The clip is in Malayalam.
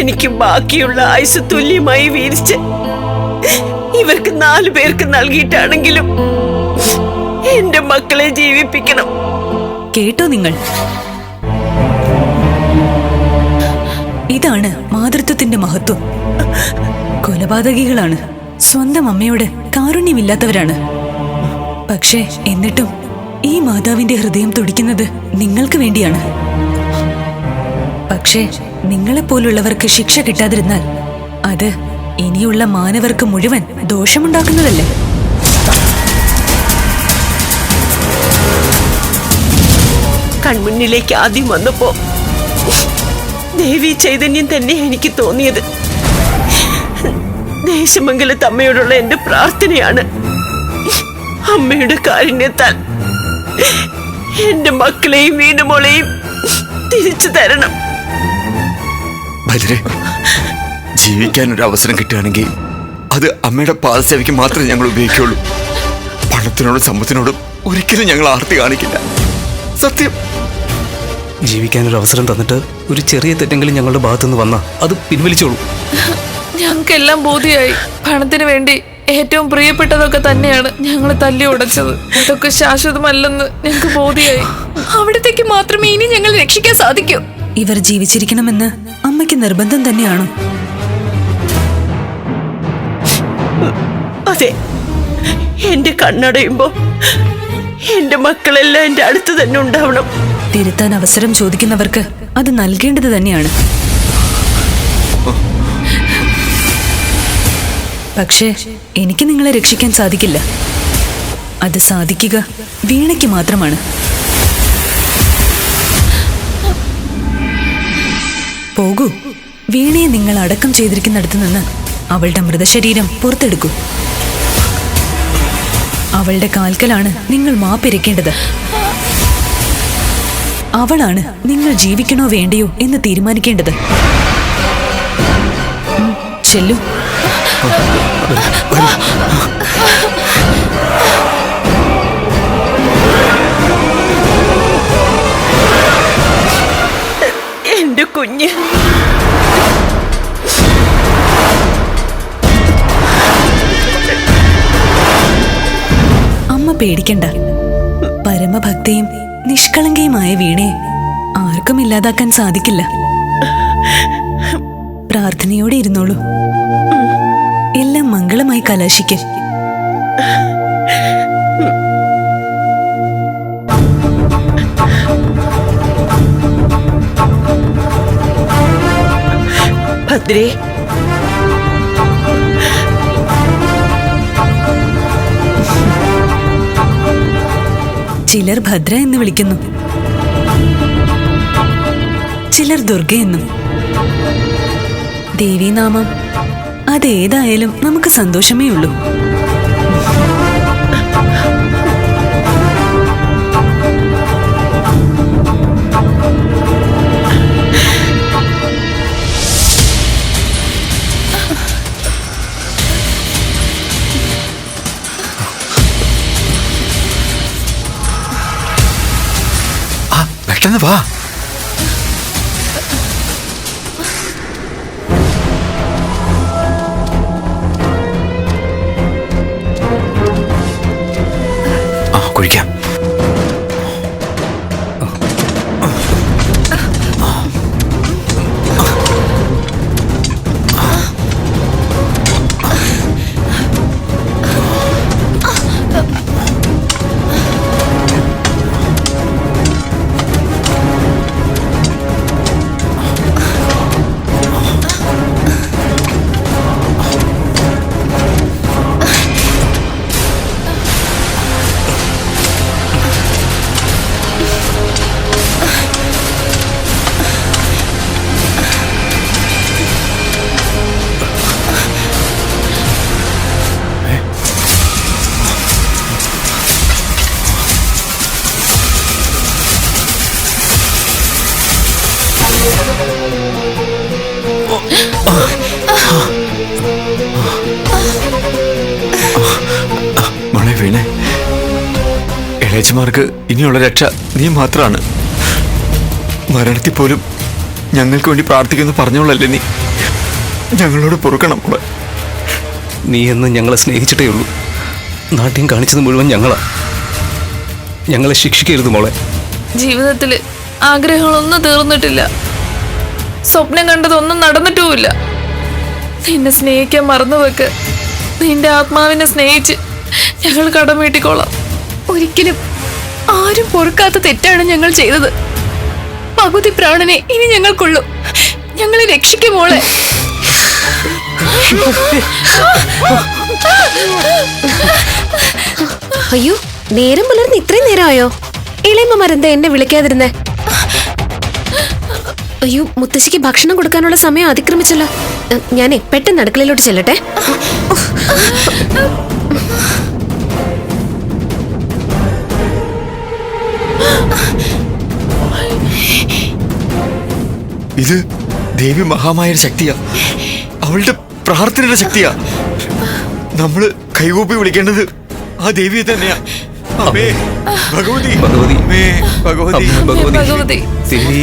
എനിക്ക് ബാക്കിയുള്ള ആയുസ് തുല്യമായി വീരിച്ച് ഇവർക്ക് നാലു പേർക്ക് നൽകിയിട്ടാണെങ്കിലും എന്റെ മക്കളെ ജീവിപ്പിക്കണം. കേട്ടോ നിങ്ങൾ. ഇതാണ് മാതൃത്വത്തിന്റെ മഹത്വം. കൊലപാതകികളാണ്. സ്വന്തം അമ്മയോട് കാരുണ്യമില്ലാത്തവരാണ്. പക്ഷേ എന്നിട്ടും ഈ മാതാവിന്റെ ഹൃദയം തുടിക്കുന്നത് നിങ്ങൾക്ക് വേണ്ടിയാണ്. പക്ഷേ നിങ്ങളെപ്പോലുള്ളവർക്ക് ശിക്ഷ കിട്ടാതിരുന്നാൽ അത് ഇനിയുള്ള മാനവർക്ക് മുഴുവൻ ദോഷമുണ്ടാക്കുന്നതല്ലേ? കൺമുന്നിലേക്ക് ആദ്യം വന്നപ്പോ ദേവി ചൈതന്യം തന്നെ എനിക്ക് തോന്നിയത്. ദേശമംഗലത്ത് അമ്മയോടുള്ള എന്റെ പ്രാർത്ഥനയാണ്. അമ്മയുടെ കാരുണ്യത്താൽ എന്റെ മക്കളെയും വീടുമോളെയും തിരിച്ചു തരണം. ഭദ്രെ ജീവിക്കാൻ ഒരു അവസരം കിട്ടുകയാണെങ്കിൽ അത് അമ്മയുടെ പാദസേവയ്ക്ക് മാത്രമേ ഞങ്ങൾ ഉപയോഗിക്കുള്ളൂ പണത്തിനോടും സമ്പത്തിനോടും ഒരിക്കലും ഞങ്ങൾ ആർത്തി കാണിക്കില്ല. സത്യം. ജീവിക്കാൻ ഒരു അവസരം തന്നിട്ട് ഒരു ചെറിയ തെറ്റെങ്കിലും ഞങ്ങളുടെ ഭാഗത്തുനിന്ന് വന്നാൽ അത് പിൻവലിച്ചോളൂ. ഞങ്ങൾക്കെല്ലാം ബോധ്യമായി. പണത്തിന് വേണ്ടി ഏറ്റവും പ്രിയപ്പെട്ടതൊക്കെ തന്നെയാണ് ഞങ്ങൾ തല്ലി ഉടച്ചത്. അതൊക്കെ ശാശ്വതമല്ലെന്ന് ഞങ്ങൾക്ക് ബോധ്യമായി. അവിടത്തേക്ക് മാത്രമേ ഇനി ഞങ്ങൾ രക്ഷിക്കാൻ സാധിക്കൂ. ഇവർ ജീവിച്ചിരിക്കണമെന്ന് അമ്മയ്ക്ക് നിർബന്ധം തന്നെയാണ്? അതെ. എന്റെ കണ്ണടയുമ്പോ എന്റെ മക്കളെല്ലാം എന്റെ അടുത്ത് തന്നെ ഉണ്ടാവണം. തിരുത്താൻ അവസരം ചോദിക്കുന്നവർക്ക് അത് നൽകേണ്ടത് തന്നെയാണ്. പക്ഷേ എനിക്ക് നിങ്ങളെ രക്ഷിക്കാൻ സാധിക്കില്ല. അത് സാധിക്കുക വീണയ്ക്ക് മാത്രമാണ്. പോകൂ. വീണയെ നിങ്ങൾ അടക്കം ചെയ്തിരിക്കുന്നിടത്ത് നിന്ന് അവളുടെ മൃതശരീരം പുറത്തെടുക്കൂ. അവളുടെ കാൽക്കലാണ് നിങ്ങൾ മാപ്പിരക്കേണ്ടത്. അവളാണ് നിങ്ങൾ ജീവിക്കണോ വേണ്ടയോ എന്ന് തീരുമാനിക്കേണ്ടത്. ചെല്ലു. പേടിക്കണ്ട. പരമഭക്തയും നിഷ്കളങ്കയുമായ വീണയെ ആർക്കും ഇല്ലാതാക്കാൻ സാധിക്കില്ല. പ്രാർത്ഥനയോടെ ഇരുന്നോളൂ. എല്ലാം മംഗളമായി കലാശിക്ക് ഭദ്രേ ചിലർ ഭദ്ര എന്ന് വിളിക്കുന്നു. ചിലർ ദുർഗ എന്നും. ദേവീനാമം. അതേതായാലും നമുക്ക് സന്തോഷമേ ഉള്ളൂ. പെട്ടെന്ന് വാ. മോളെ വീണേ. ഇളയച്ചമാർക്ക് ഇനിയുള്ള രക്ഷ നീ മാത്രമാണ് മരണത്തിൽ പോലും ഞങ്ങൾക്ക് വേണ്ടി പ്രാർത്ഥിക്കുന്നു പറഞ്ഞോളല്ലേ നീ? ഞങ്ങളോട് പൊറുക്കണം മോളെ. നീ എന്ന് ഞങ്ങളെ സ്നേഹിച്ചിട്ടേ ഉള്ളൂ. നാട്യം കാണിച്ചത് മുഴുവൻ ഞങ്ങളാ. ഞങ്ങളെ ശിക്ഷിക്കരുത് മോളെ. ജീവിതത്തിൽ ആഗ്രഹങ്ങളൊന്നും തീർന്നിട്ടില്ല. സ്വപ്നം കണ്ടതൊന്നും നടന്നിട്ടുമില്ല. നിന്നെ സ്നേഹിക്കാൻ മറന്നു വെക്ക് നിന്റെ ആത്മാവിനെ സ്നേഹിച്ച് ഞങ്ങൾ കടം വീട്ടിക്കോളാം. ഒരിക്കലും ആരും പൊറുക്കാത്ത തെറ്റാണ് ഞങ്ങൾ ചെയ്തത്. പകുതി പ്രാണനെ ഇനി ഞങ്ങൾക്കുള്ളൂ. ഞങ്ങളെ രക്ഷിക്കും മോളെ. അയ്യോ നേരം പുലർന്ന് ഇത്രയും നേരമായോ? ഇളയമ്മമാരെന്താ എന്നെ വിളിക്കാതിരുന്നേ? അയ്യോ മുത്തശ്ശിക്ക് ഭക്ഷണം കൊടുക്കാനുള്ള സമയം അതിക്രമിച്ചല്ലോ. ഞാനേ പെട്ടെന്ന് അടുക്കളയിലോട്ട് ചെല്ലട്ടെ. ഇത് ദേവി മഹാമായ ശക്തിയാ. അവളുടെ പ്രാർത്ഥനയുടെ ശക്തിയാ. നമ്മൾ കൈകൂപ്പി വിളിക്കേണ്ടത് ആ ദേവിയെ തന്നെയാ. അമ്മേ ഭഗവതി. ഭഗവതി. ഭഗവതി. ഭഗവതി. ഭഗവതി. ദേവി